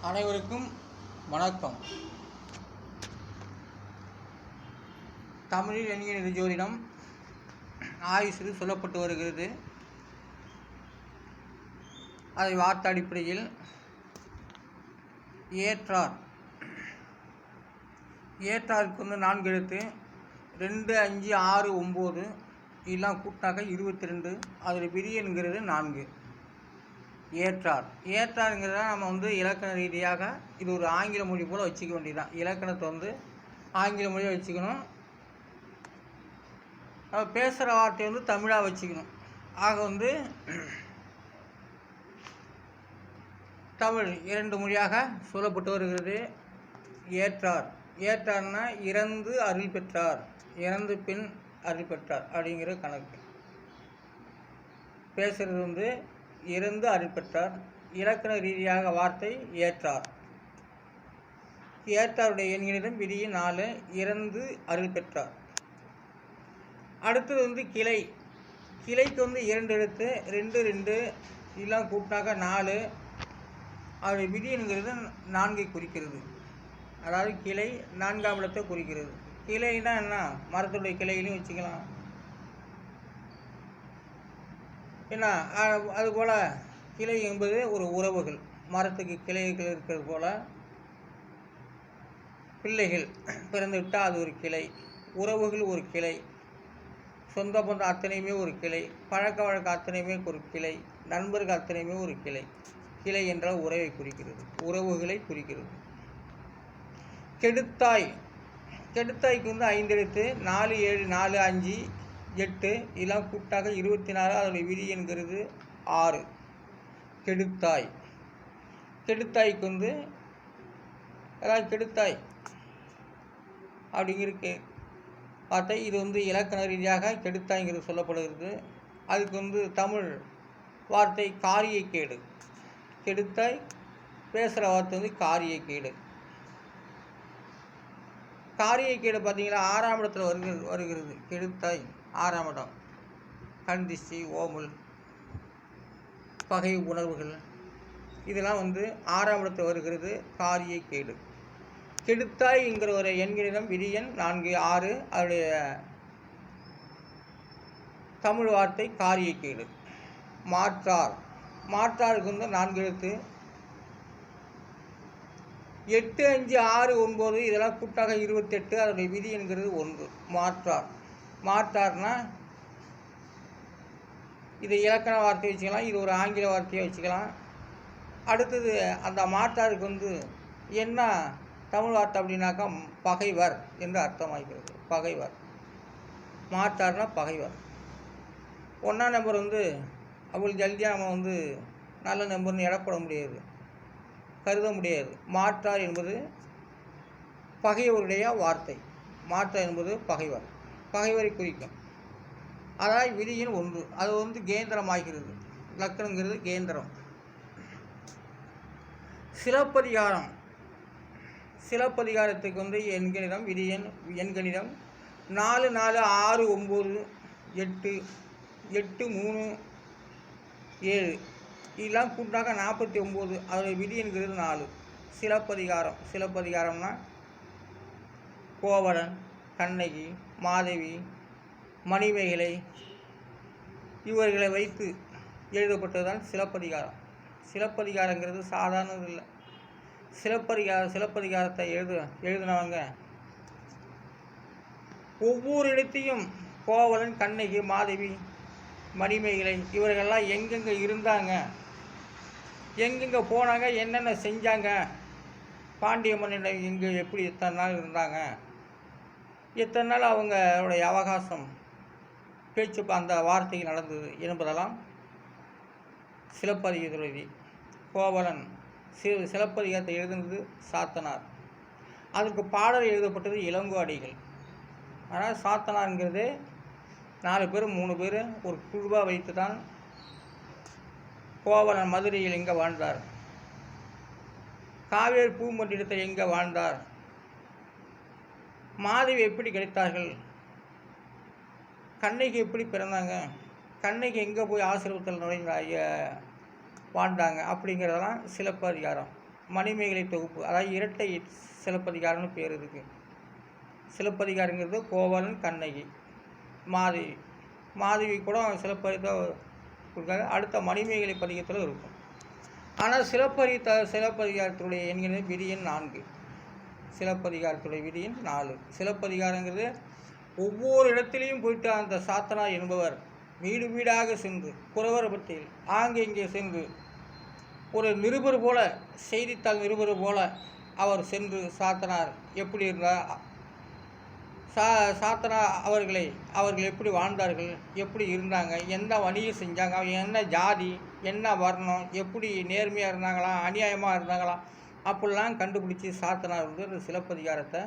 அனைவருக்கும் வணக்கம். தமிழில் என்கிற ஜோதிடம் ஆயுசு சொல்லப்பட்டு வருகிறது. அதை வார்த்த அடிப்படையில் ஏற்றார். ஏற்றாருக்கு வந்து நான்கு எழுத்து. ரெண்டு அஞ்சு ஆறு ஒம்பது இதெல்லாம் கூட்டாக இருபத்தி ரெண்டு. அதில் விரியன்கிறது நான்கு. ஏற்றார். ஏற்றாருங்கிறத நம்ம வந்து இலக்கண ரீதியாக இது ஒரு ஆங்கில மொழி போல் வச்சுக்க வேண்டியதுதான். இலக்கணத்தை வந்து ஆங்கில மொழியாக வச்சுக்கணும். பேசுகிற வார்த்தையை வந்து தமிழாக வச்சுக்கணும். ஆக வந்து தமிழ் இரண்டு மொழியாக சொல்லப்பட்டு வருகிறது. ஏற்றார். ஏற்றார்னா இறந்து அருள் பெற்றார். இறந்து பின் அருள் பெற்றார் அப்படிங்கிற கணக்கு. பேசுகிறது வந்து இறந்து அருள் பெற்றார் இலக்கண ரீதியாக வார்த்தை ஏற்றார். ஏற்றாருடைய எண்களிடம் விதியின் நாலு இறந்து அருள் பெற்றார். அடுத்தது வந்து கிளை. கிளைக்கு வந்து இரண்டு எழுத்து ரெண்டு ரெண்டு இதெல்லாம் கூட்டாக நாலு. அவருடைய விதிங்கிறது நான்கை குறிக்கிறது. அதாவது கிளை நான்காம் இடத்தை குறிக்கிறது. கிளைனா என்ன? மரத்துடைய கிளையிலையும் வச்சுக்கலாம். என்ன அதுபோல் கிளை என்பது ஒரு உறவுகள். மரத்துக்கு கிளைகள் இருக்கிறது போல் பிள்ளைகள் பிறந்துவிட்டால் அது ஒரு கிளை. உறவுகள் ஒரு கிளை. சொந்த பந்தம் அத்தனையுமே ஒரு கிளை. பழக்க வழக்கம் அத்தனையுமே ஒரு கிளை. நண்பர்கள் அத்தனையுமே ஒரு கிளை. கிளை என்றால் உறவை குறிக்கிறது. உறவுகளை குறிக்கிறது. கெடுத்தாய். கெடுத்தாய்க்கு வந்து ஐந்து எழுத்து நாலு ஏழு நாலு அஞ்சு எட்டு இதெல்லாம் கூட்டாக இருபத்தி நாலு அதனுடைய விதி என்கிறது ஆறு. கெடுத்தாய். கெடுத்தாய்க்கு வந்து அதாவது கெடுத்தாய். அப்படிங்கிறது பார்த்தா இது வந்து இலக்கண ரீதியாக கெடுத்தாய்ங்கிறது சொல்லப்படுகிறது. அதுக்கு வந்து தமிழ் வார்த்தை காரியக்கேடு கெடுத்தாய் பேசுகிற வார்த்தை வந்து காரியக்கேடு காரியக்கேடு பார்த்தீங்கன்னா ஆறாம் இடத்துல வருகிறது வருகிறது. கெடுத்தாய். ஆறாம் இடம். கண் திஷ்டி ஓமுல் பகை உணர்வுகள். இதெல்லாம் வந்து ஆறாம் இடத்தில் வருகிறது. காரியக்கேடு கெடுத்தாய்ங்கிற ஒரு எண்களிடம் விரியன் நான்கு ஆறு. அதனுடைய தமிழ் வார்த்தை காரியக்கேடு மாற்றார். மாற்றாருக்கு வந்து நான்கு எழுத்து. எட்டு அஞ்சு ஆறு ஒன்பது இதெல்லாம் கூட்டாக இருபத்தெட்டு. அதனுடைய விதி என்கிறது ஒன்று. மாற்றார். மாற்றார்னா இது இலக்கண வார்த்தையை வச்சுக்கலாம் இது ஒரு ஆங்கில வார்த்தையை வச்சுக்கலாம். அடுத்தது அந்த மாற்றாருக்கு வந்து என்ன தமிழ் வார்த்தை அப்படின்னாக்கா பகைவர் என்று அர்த்தமாகிறது. பகைவர். மாற்றார்னா பகைவர். ஒன்றாம் நம்பர் வந்து அவ்வளோ ஜல்தியாக நம்ம வந்து நல்ல நம்பர்னு எடப்பட முடியாது. கருத முடியாது. மாற்றார் என்பது பகைவருடைய வார்த்தை. மாற்றார் என்பது பகைவர். பகைவரை குறிக்கும். அதாவது விதியின் ஒன்று. அது வந்து கேந்திரமாகிறது. லக்கணங்கிறது கேந்திரம். சிலப்பதிகாரம். சிலப்பதிகாரத்துக்கு வந்து எண்கணிதம் விதியன் எண்கணிதம். நாலு நாலு ஆறு ஒம்பது எட்டு எட்டு மூணு ஏழு. இதெல்லாம் கூட்டாக நாற்பத்தி ஒம்பது. அதோடைய விதி என்கிறது நாலு. சிலப்பதிகாரம். சிலப்பதிகாரம்னா கோவலன் கண்ணகி மாதவி மணிமேகலை இவர்களை வைத்து எழுதப்பட்டதுதான் சிலப்பதிகாரம். சிலப்பதிகாரங்கிறது சாதாரணது இல்லை. சிலப்பதிகார சிலப்பதிகாரத்தை எழுது எழுதினவங்க ஒவ்வொரு இடத்தையும் கோவலன் கண்ணகி மாதவி மணிமேகலை இவர்கள்லாம் எங்கெங்கே இருந்தாங்க? எங்கெங்கே போனாங்க? என்னென்ன செஞ்சாங்க? பாண்டிய மன்னன் இங்கே எப்படி எத்தனை நாள் இருந்தாங்க? இத்தனை நாள் அவங்களுடைய அவகாசம் பேச்சு அந்த வார்த்தைகள் நடந்தது என்பதெல்லாம் சிலப்பதிகத்துறை கோவலன் சிறு சிலப்பதிகாரத்தை எழுதுனது சாத்தனார். அதற்கு பாடல் எழுதப்பட்டது இளங்கோடிகள் ஆனால் சாத்தனாருங்கிறது நாலு பேர் மூணு பேர் ஒரு குழுவாக வைத்து தான் கோவலன் மதுரையில் எங்கே வாழ்ந்தார்? காவேரி பூமண்டிடத்தில் எங்கே வாழ்ந்தார்? மாதவி எப்படி கிடைத்தார்கள்? கண்ணகி எப்படி பிறந்தாங்க? கண்ணகி எங்கே போய் ஆசிரமத்தில் நுழைந்தாய வாழ்ந்தாங்க. அப்படிங்கிறதெல்லாம் சிலப்பதிகாரம். மணிமேகலை தொகுப்பு. அதாவது இரட்டை சிலப்பதிகாரம்னு பேர் இருக்குது சிலப்பதிகாரங்கிறது கோவலன் கண்ணகி மாதவி. மாதவி கூட சிலப்பதிக கொடுக்காது. அடுத்த மணிமேகலை பதிகத்தில் இருக்கும். ஆனால் சிலப்பதி த சிலப்பதிகாரத்துடைய என்கிறது விதியின் நான்கு. சிலப்பதிகாரத்துடைய விதியின் நாலு. சிலப்பதிகாரங்கிறது ஒவ்வொரு இடத்துலையும் போயிட்டு அந்த சாத்தனா என்பவர் வீடு வீடாக சென்று குறவரப்பட்டியில் ஆங்கே சென்று ஒரு நிருபர் போல செய்தித்தாள் நிருபர் போல அவர் சென்று சாத்தனார் எப்படி இருந்தார் சா சாத்தனா அவர்களை அவர்கள் எப்படி வாழ்ந்தார்கள் எப்படி இருந்தாங்க எந்த வணிகம் செஞ்சாங்க அவங்க என்ன ஜாதி என்ன வர்ணம் எப்படி நேர்மையாக இருந்தாங்களா அநியாயமாக இருந்தாங்களா அப்படிலாம் கண்டுபிடிச்சி சாத்தனார் வந்து அந்த சிலப்பதிகாரத்தை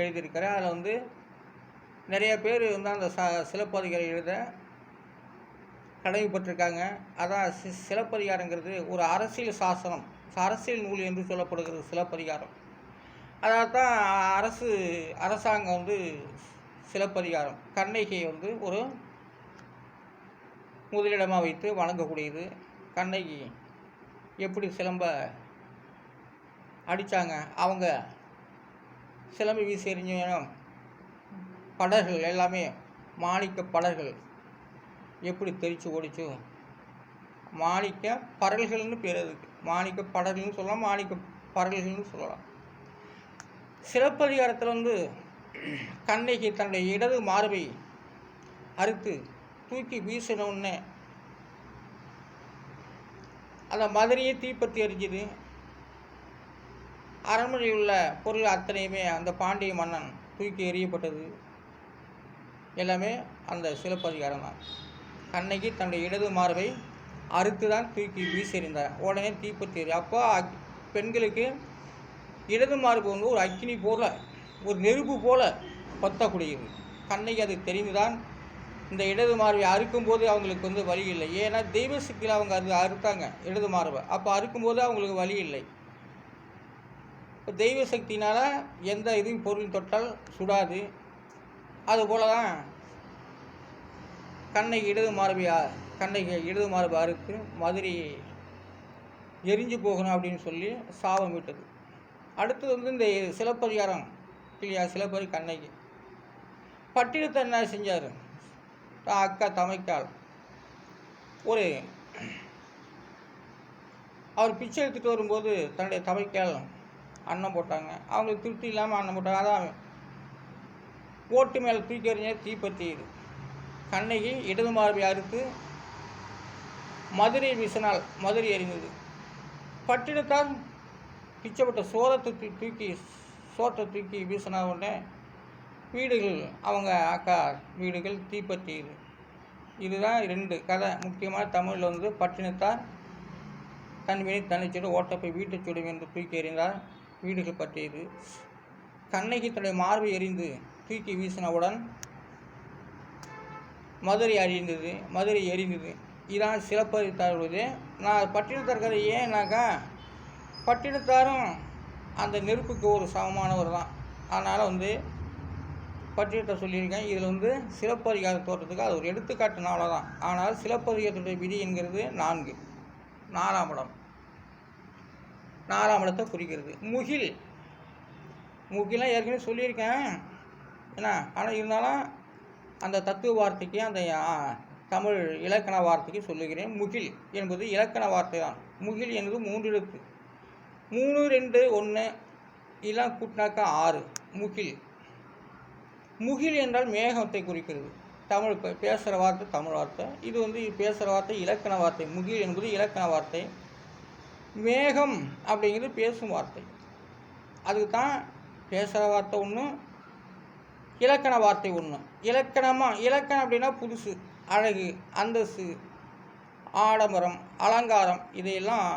எழுதியிருக்காரு. அதில் வந்து நிறைய பேர் வந்து அந்த ச சிலப்பதிகாரம் எழுத கடமைப்பட்டிருக்காங்க. அதான் சி சிலப்பதிகாரங்கிறது ஒரு அரசியல் சாசனம் அரசியல் நூல் என்று சொல்லப்படுகிறது சிலப்பதிகாரம். அதாவது தான் அரசு அரசாங்கம் வந்து சிலப்பதிகாரம் கண்ணகியை வந்து ஒரு முதலிடமாக வைத்து வழங்கக்கூடியது கண்ணகி எப்படி சிலம்ப அடித்தாங்க அவங்க சிலம்பு வீசி எறிஞ்சும் படர்கள் எல்லாமே மாணிக்க படர்கள் எப்படி தெரித்து ஓடிச்சு? மாணிக்க பரல்கள்னு பேர் அதுக்கு. மாணிக்க படர்கள்னு சொல்லலாம் மாணிக்க பரல்கள்னு சொல்லலாம். சிலப்பதிகாரத்தில் வந்து கண்ணகி தன்னுடைய இடது மார்பை அறுத்து தூக்கி வீசினோடனே அந்த மதுரையே தீப்பற்றி எரிஞ்சுது. அரண்மனையில் உள்ள பொருள் அத்தனையுமே அந்த பாண்டிய மன்னன் தூக்கி எறியப்பட்டது. எல்லாமே அந்த சிலப்பதிகாரம் தான். கண்ணகி தன்னுடைய இடது மார்பை அறுத்து தான் தூக்கி வீசெறிந்தார் உடனே தீப்பற்றி எறி அப்போ அக்- பெண்களுக்கு இடது மார்பு வந்து ஒரு அக்கினி போல் ஒரு நெருப்பு போல் பத்தக்கூடியது. கண்ணகி அது தெரிந்துதான் இந்த இடது மார்பை அறுக்கும்போது அவங்களுக்கு வந்து வழி இல்லை. ஏன்னா தெய்வ சக்தியில் அவங்க அது அறுத்தாங்க இடது மார்பை. அப்போ அறுக்கும்போது அவங்களுக்கு வழி இல்லை. தெய்வ சக்தினால் எந்த இதுவும் பொருள் தொட்டால் சுடாது. அதுபோல தான் கண்ணகி இடது மார்பியா கண்ணை கண்ணகி இடது மார்பு அறுத்து மதுரை எரிஞ்சு போகணும் அப்படின்னு சொல்லி சாபம் விட்டது. அடுத்தது வந்து இந்த சிலப்பதிகாரம் இல்லையா? சிலப்பதி கண்ணகி. பட்டினத்தை என்ன செஞ்சார்? அக்கா தமைக்கால். ஒரு அவர் பிச்சை எடுத்துகிட்டு வரும்போது தன்னுடைய தமைக்கால் அன்னம் போட்டாங்க. அவங்களுக்கு திருப்தி இல்லாமல் அன்னம் போட்டாங்க. அதான் ஓட்டு மேலே தூக்கி எறிஞ்ச தீப்பற்றியது கண்ணகி இடது மார்பை அறுத்து மதுரை வீசினால் மதுரை எறிந்தது பட்டினத்தால் பிச்சைப்பட்ட சோளத்தை தூக்கி சோத்தை தூக்கி வீசின உடனே வீடுகள் அவங்க அக்கா வீடுகள் தீப்பற்றியது இதுதான் ரெண்டு கதை. முக்கியமாக தமிழில் வந்து பட்டினத்தார் தன் வினை தன்னிச்சோடு ஓட்டப்பை வீட்டை சுடும் என்று தூக்கி எறிந்தார். வீடுகள் பற்றியது கண்ணகி தன்னுடைய மார்பை எறிந்து தூக்கி வீசினவுடன் மதுரை அறிந்தது மதுரை எரிந்தது. இதான் சிலப்பதிகாரது நான் பட்டினத்தார் கதை ஏன்னாக்கா பட்டினத்தாரும் அந்த நெருப்புக்கு ஒரு சமமானவர் தான். அதனால் வந்து பட்டியத்தை சொல்லியிருக்கேன். இதில் வந்து சிலப்பதிகார தோற்றத்துக்கு அது ஒரு எடுத்துக்காட்டுனால தான் ஆனால் சிலப்பதிகாரத்துடைய விதி என்கிறது நான்கு. நாலாம் இடம். நாலாம் இடத்தை குறிக்கிறது. முகில். முகிலாம் ஏற்கனவே சொல்லியிருக்கேன். என்ன ஆனால் இருந்தாலும் அந்த தத்துவ வார்த்தைக்கு அந்த தமிழ் இலக்கண வார்த்தைக்கு சொல்லுகிறேன். முகில் என்பது இலக்கண வார்த்தை தான். முகில் என்பது மூன்று எழுத்து மூணு ரெண்டு ஒன்று இதெல்லாம் கூட்டினாக்கா ஆறு. முகில். முகில் என்றால் மேகத்தை குறிக்கிறது. தமிழ் பேசுகிற வார்த்தை தமிழ் வார்த்தை. இது வந்து பேசுகிற வார்த்தை இலக்கண வார்த்தை. முகில் என்பது இலக்கண வார்த்தை. மேகம் அப்படிங்கிறது பேசும் வார்த்தை. அதுக்கு தான் பேசுகிற வார்த்தை ஒன்று இலக்கண வார்த்தை ஒன்று இலக்கணமாக இலக்கணம் அப்படின்னா புதுசு அழகு அந்தஸ்து ஆடம்பரம் அலங்காரம் இதையெல்லாம்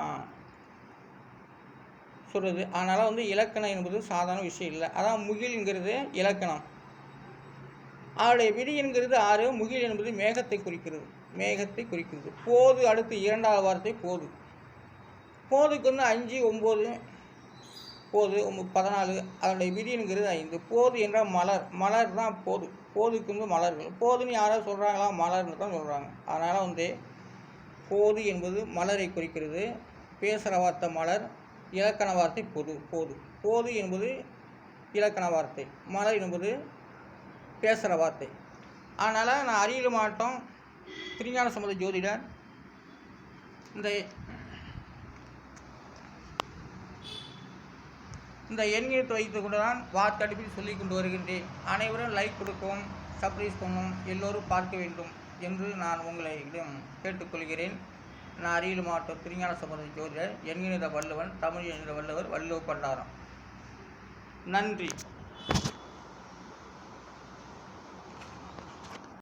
சொல்கிறது அதனால் வந்து இலக்கணம் என்பது சாதாரண விஷயம் இல்லை. அதான் முகில்ங்கிறது இலக்கணம். அவருடைய விதி என்கிறது ஆறு. முகில் என்பது மேகத்தை குறிக்கிறது. மேகத்தை குறிக்கிறது. போது அடுத்து இரண்டாவது வார்த்தை போது. போருக்கு வந்து அஞ்சு ஒம்பது போது பதினாலு அதனுடைய விதிங்கிறது ஐந்து. போது என்றால் மலர். மலர் தான் போது போதுக்கு வந்து மலர்கள் போதுன்னு யாராவது சொல்கிறாங்களா மலர்னு தான் சொல்கிறாங்க அதனால் வந்து போது என்பது மலரை குறிக்கிறது. பேசுகிற வார்த்தை மலர் இலக்கண வார்த்தை பொது போது போது என்பது இலக்கண வார்த்தை. மலர் என்பது பேசுகிற வார்த்தை. அதனால் நான் அறியல மாவட்டம் திருஞான சம்பந்த ஜோதிடர். இந்த இந்த எண்ணியத்தை வைத்து கொண்டு தான் வார்த்தடுப்பில் சொல்லி கொண்டு வருகின்றேன். அனைவரும் லைக் கொடுக்கவும் சப்ரைஸ் பண்ணும் எல்லோரும் பார்க்க வேண்டும் என்று நான் உங்களிடம் கேட்டுக்கொள்கிறேன். நான் அரியலூர் மாவட்டம் திருஞான சம்பந்த ஜோதிடர் எண்ணிற வள்ளுவன் தமிழ் எண்ணிற வள்ளுவர் வள்ளுவ பண்டாரம். நன்றி.